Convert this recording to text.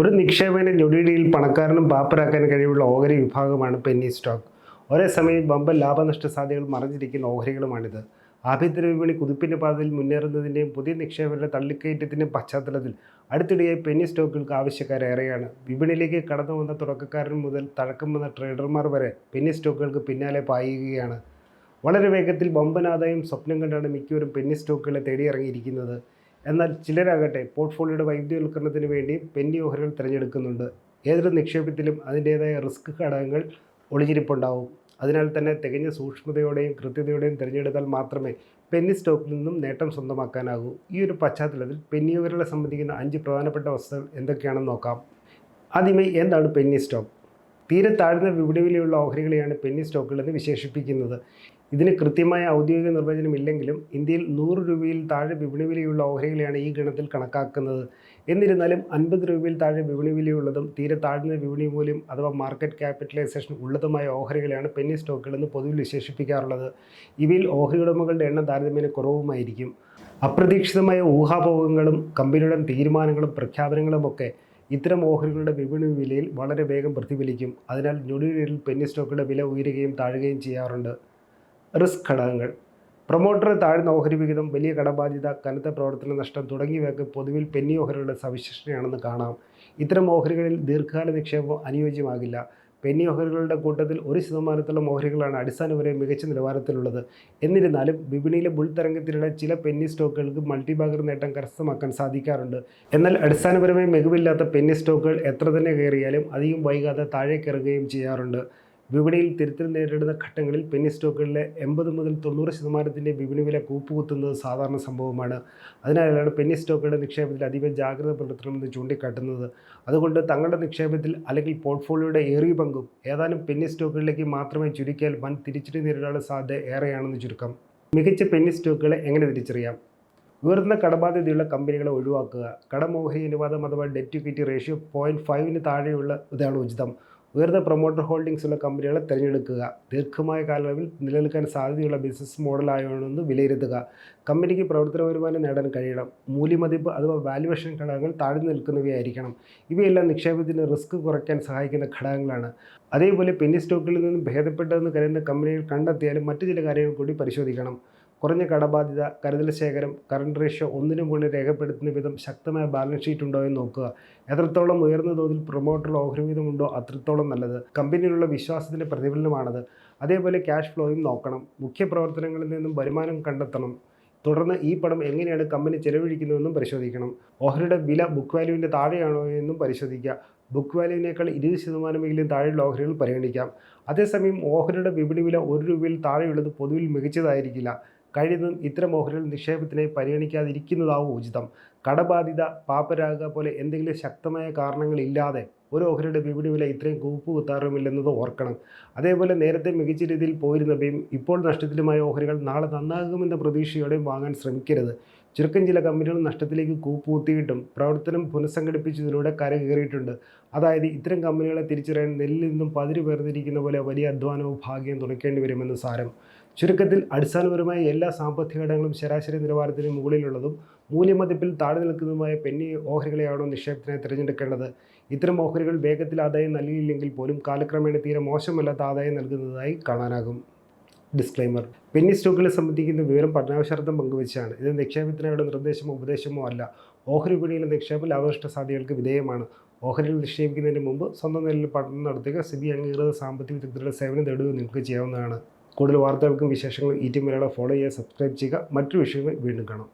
ഒരു നിക്ഷേപകനെ ഞൊടിയിടയിൽ പണക്കാരനും പാപ്പരാക്കാൻ കഴിവുള്ള ഓഹരി വിഭാഗമാണ് പെന്നി സ്റ്റോക്ക് ഒരേ സമയം ബമ്പൻ ലാഭനഷ്ട സാധ്യതകൾ മറഞ്ഞിരിക്കുന്ന ഓഹരികളുമാണിത്. ആഭ്യന്തര വിപണി കുതിപ്പിന്റെ പാതയിൽ മുന്നേറുന്നതിന്റെയും പുതിയ നിക്ഷേപകരുടെ തള്ളിക്കയറ്റത്തിന്റെയും പശ്ചാത്തലത്തിൽ അടുത്തിടെയായി പെന്നി സ്റ്റോക്കുകൾക്ക് ആവശ്യക്കാരേറെയാണ് വിപണിയിലേക്ക് കടന്നു വന്ന തുടക്കക്കാരൻ മുതൽ തഴക്കം വന്ന ട്രേഡർമാർ വരെ പെന്നി സ്റ്റോക്കുകൾക്ക് പിന്നാലെ പായുകയാണ്. വളരെ വേഗത്തിൽ ബമ്പൻ ആദായം സ്വപ്നം കണ്ടാണ് മിക്കവരും പെന്നി സ്റ്റോക്കുകളെ തേടിയിറങ്ങിയിരിക്കുന്നത്. എന്നാൽ ചിലരാകട്ടെ പോർട്ട്ഫോളിയോയുടെ വൈദ്യവൽക്കരണത്തിന് വേണ്ടി പെന്നി ഓഹരികൾ തിരഞ്ഞെടുക്കുന്നുണ്ട്. ഏതൊരു നിക്ഷേപത്തിലും അതിന്റേതായ റിസ്ക് ഘടകങ്ങൾ ഒളിഞ്ഞിരിപ്പുണ്ടാവും. അതിനാൽ തന്നെ തികഞ്ഞ സൂക്ഷ്മതയോടെയും കൃത്യതയോടെയും തിരഞ്ഞെടുത്താൽ മാത്രമേ പെന്നി സ്റ്റോക്കിൽ നിന്നും നേട്ടം സ്വന്തമാക്കാനാകൂ. ഈ ഒരു പശ്ചാത്തലത്തിൽ പെന്നി ഓഹരികളെ സംബന്ധിക്കുന്ന അഞ്ച് പ്രധാനപ്പെട്ട വസ്തുക്കൾ എന്തൊക്കെയാണെന്ന് നോക്കാം. ആദ്യമേ എന്താണ് പെന്നി സ്റ്റോക്ക്? തീരെ താഴ്ന്ന വിപണി വിലയുള്ള ഓഹരികളെയാണ് പെന്നി സ്റ്റോക്കുകൾ എന്ന് വിശേഷിപ്പിക്കുന്നത്. ഇതിന് കൃത്യമായ ഔദ്യോഗിക നിർവചനം ഇല്ലെങ്കിലും ഇന്ത്യയിൽ നൂറ് രൂപയിൽ താഴെ വിപണി വിലയുള്ള ഓഹരികളെയാണ് ഈ ഗണത്തിൽ കണക്കാക്കുന്നത്. എന്നിരുന്നാലും അൻപത് രൂപയിൽ താഴെ വിപണി വിലയുള്ളതും തീരെ താഴ്ന്ന വിപണി മൂല്യം അഥവാ മാർക്കറ്റ് ക്യാപിറ്റലൈസേഷൻ ഉള്ളതുമായ ഓഹരികളെയാണ് പെന്നി സ്റ്റോക്കുകൾ എന്ന് പൊതുവിൽ വിശേഷിപ്പിക്കാറുള്ളത്. ഇവയിൽ ഓഹരി ഉടമകളുടെ എണ്ണം താരതമ്യേന കുറവുമായിരിക്കും. അപ്രതീക്ഷിതമായ ഊഹാപോഹങ്ങളും കമ്പനിയുടെ തീരുമാനങ്ങളും പ്രഖ്യാപനങ്ങളുമൊക്കെ ഇത്തരം ഓഹരികളുടെ വിപണി വിലയിൽ വളരെ വേഗം പ്രതിഫലിക്കും. അതിനാൽ ഞൊടിയിടയിൽ പെന്നി സ്റ്റോക്കുകളുടെ വില ഉയരുകയും താഴുകയും ചെയ്യാറുണ്ട്. റിസ്ക് ഘടകങ്ങൾ. പ്രൊമോട്ടർ താഴ്ന്ന ഓഹരി വിഹിതം വലിയ കടബാധ്യത കനത്ത പ്രവർത്തന നഷ്ടം തുടങ്ങിയവയൊക്കെ പൊതുവിൽ പെന്നി ഓഹരികളുടെ സവിശേഷതയാണെന്ന് കാണാം. ഇത്തരം ഓഹരികളിൽ ദീർഘകാല നിക്ഷേപം അനുയോജ്യമാകില്ല. പെന്നി ഓഹരികളുടെ കൂട്ടത്തിൽ ഒരു ശതമാനത്തോളം ഓഹരികളാണ് അടിസ്ഥാനപരമായി മികച്ച നിലവാരത്തിലുള്ളത്. എന്നിരുന്നാലും വിപണിയിലെ ബുൾ തരംഗത്തിനിടെ ചില പെന്നി സ്റ്റോക്കുകൾക്ക് മൾട്ടിബാഗർ നേട്ടം കരസ്ഥമാക്കാൻ സാധിക്കാറുണ്ട്. എന്നാൽ അടിസ്ഥാനപരമായി മികവില്ലാത്ത പെന്നി സ്റ്റോക്കുകൾ എത്ര തന്നെ കയറിയാലും അധികം വൈകാതെ താഴേക്കിറങ്ങുകയും ചെയ്യാറുണ്ട്. വിപണിയിൽ തിരുത്തൽ നേരിടുന്ന ഘട്ടങ്ങളിൽ പെന്നി സ്റ്റോക്കുകളിലെ എൺപത് മുതൽ തൊണ്ണൂറ് ശതമാനത്തിന്റെ വിപണി വില കൂപ്പുകുത്തുന്നത് സാധാരണ സംഭവമാണ്. അതിനാലാണ് പെന്നി സ്റ്റോക്കുകളുടെ നിക്ഷേപത്തിൽ അതീവ ജാഗ്രത പുലർത്തണമെന്ന് ചൂണ്ടിക്കാട്ടുന്നത്. അതുകൊണ്ട് തങ്ങളുടെ നിക്ഷേപത്തിൽ അല്ലെങ്കിൽ പോർട്ട്ഫോളിയോയുടെ ഏറിയ പങ്കും ഏതാനും പെന്നി സ്റ്റോക്കുകളിലേക്ക് മാത്രമേ ചുരുക്കിയാൽ വൻ തിരിച്ചടി നേരിടാനുള്ള സാധ്യത ഏറെയാണെന്ന് ചുരുക്കം. മികച്ച പെന്നി സ്റ്റോക്കുകളെ എങ്ങനെ തിരിച്ചറിയാം? ഉയർന്ന കടബാധ്യതയുള്ള കമ്പനികളെ ഒഴിവാക്കുക. കടമോഹരി അനുപാതം അഥവാ ഡെറ്റ് ഇക്വിറ്റി റേഷ്യോ പോയിന്റ് ഫൈവിന് താഴെയുള്ള ഇതാണ് ഉചിതം. ഉയർന്ന പ്രൊമോട്ടർ ഹോൾഡിംഗ്സ് ഉള്ള കമ്പനികളെ തിരഞ്ഞെടുക്കുക. ദീർഘമായ കാലയളവിൽ നിലനിൽക്കാൻ സാധ്യതയുള്ള ബിസിനസ് മോഡലായോണെന്ന് വിലയിരുത്തുക. കമ്പനിക്ക് പ്രവർത്തന വരുമാനം നേടാൻ കഴിയണം. മൂല്യമതിപ്പ് അഥവാ വാല്യുവേഷൻ ഘടകങ്ങൾ താഴ്ന്നു നിൽക്കുന്നവയായിരിക്കണം. ഇവയെല്ലാം നിക്ഷേപത്തിന് റിസ്ക് കുറയ്ക്കാൻ സഹായിക്കുന്ന ഘടകങ്ങളാണ്. അതേപോലെ പെന്നി സ്റ്റോക്കിൽ നിന്നും ഭേദപ്പെട്ടതെന്ന് കരുതുന്ന കമ്പനികൾ കണ്ടെത്തിയാലും മറ്റു ചില കാര്യങ്ങൾ കൂടി പരിശോധിക്കണം. കുറഞ്ഞ കടബാധ്യത കരുതൽ ശേഖരം കറണ്ട് റേഷ്യോ ഒന്നിനു മുകളിൽ രേഖപ്പെടുത്തുന്ന വിധം ശക്തമായ ബാലൻസ് ഷീറ്റ് ഉണ്ടോ എന്ന് നോക്കുക. എത്രത്തോളം ഉയർന്ന തോതിൽ പ്രൊമോട്ടർ ഓഹരി വീതമുണ്ടോ അത്രത്തോളം നല്ലത്. കമ്പനിയിലുള്ള വിശ്വാസത്തിന്റെ പ്രതിഫലനമാണത്. അതേപോലെ ക്യാഷ് ഫ്ലോയും നോക്കണം. മുഖ്യ പ്രവർത്തനങ്ങളിൽ നിന്നും വരുമാനം കണ്ടെത്തണം. തുടർന്ന് ഈ പണം എങ്ങനെയാണ് കമ്പനി ചെലവഴിക്കുന്നതെന്നും പരിശോധിക്കണം. ഓഹരിയുടെ വില ബുക്ക് വാല്യൂവിന്റെ താഴെയാണോ എന്നും പരിശോധിക്കുക. ബുക്ക് വാല്യൂവിനേക്കാൾ ഇരുപത് ശതമാനമെങ്കിലും താഴെയുള്ള ഓഹരികൾ പരിഗണിക്കാം. അതേസമയം ഓഹരിയുടെ വിപണി വില ഒരു രൂപയിൽ താഴെയുള്ളത് പൊതുവിൽ മികച്ചതായിരിക്കില്ല. കഴിയുന്നതും ഇത്തരം ഓഹരികൾ നിക്ഷേപത്തിനായി പരിഗണിക്കാതിരിക്കുന്നതാവും ഉചിതം. കടബാധിത പാപ്പരാഗ പോലെ എന്തെങ്കിലും ശക്തമായ കാരണങ്ങളില്ലാതെ ഒരു ഓഹരിയുടെ വിപണി വില ഇത്രയും കൂപ്പ് കുത്താറുമില്ലെന്നത് ഓർക്കണം. അതേപോലെ നേരത്തെ മികച്ച രീതിയിൽ പോയിരുന്നവയും ഇപ്പോൾ നഷ്ടത്തിലുമായ ഓഹരികൾ നാളെ നന്നാകുമെന്ന പ്രതീക്ഷയോടെയും വാങ്ങാൻ ശ്രമിക്കരുത്. ചുരുക്കം ചില കമ്പനികൾ നഷ്ടത്തിലേക്ക് കൂപ്പുകുത്തിയിട്ടും പ്രവർത്തനം പുനഃസംഘടിപ്പിച്ചതിലൂടെ കരകയറിയിട്ടുണ്ട്. അതായത് ഇത്തരം കമ്പനികളെ തിരിച്ചറിയാൻ നെല്ലിൽ നിന്നും പതിര് വേർതിരിക്കുന്ന പോലെ വലിയ അധ്വാനവും ഭാഗ്യം തുണയ്ക്കേണ്ടി വരുമെന്ന് സാരം. ചുരുക്കത്തിൽ അടിസ്ഥാനപരമായ എല്ലാ സാമ്പത്തിക ഘടകങ്ങളും ശരാശരി നിലവാരത്തിന് മുകളിലുള്ളതും മൂല്യമതിപ്പിൽ താഴെ നിൽക്കുന്നതുമായ പെന്നി ഓഹരികളെയാണോ നിക്ഷേപത്തിനായി തിരഞ്ഞെടുക്കേണ്ടത്? ഇത്തരം ഓഹരികൾ വേഗത്തിൽ ആദായം നൽകിയില്ലെങ്കിൽ പോലും കാലക്രമേണ തീരെ മോശമല്ലാത്ത ആദായം നൽകുന്നതായി കാണാനാകും. ഡിസ്ക്ലൈമർ പെന്നി സ്റ്റോക്കുകളെ സംബന്ധിക്കുന്ന വിവരം പഠനാവശ്യാർത്ഥം പങ്കുവച്ചാണ്. ഇത് നിക്ഷേപത്തിനായുള്ള നിർദ്ദേശമോ ഉപദേശമോ അല്ല. ഓഹരി വിപണിയിലെ നിക്ഷേപം ലാഭനഷ്ട സാധ്യതകൾക്ക് വിധേയമാണ്. ഓഹരികൾ നിക്ഷേപിക്കുന്നതിന് മുമ്പ് സ്വന്തം നിലയിൽ പഠനം നടത്തുക സ്ഥിതി അംഗീകൃത സാമ്പത്തിക വിദഗ്ധരുടെ സേവനം തേടുക നിങ്ങൾക്ക് ചെയ്യാവുന്നതാണ്. കൂടുതൽ വാർത്തകൾക്കും വിശേഷങ്ങളും ഈ ടി മലയാളം ഫോളോ ചെയ്യുക സബ്സ്ക്രൈബ് ചെയ്യുക. മറ്റു വിഷയങ്ങൾ വീണ്ടും കാണാം.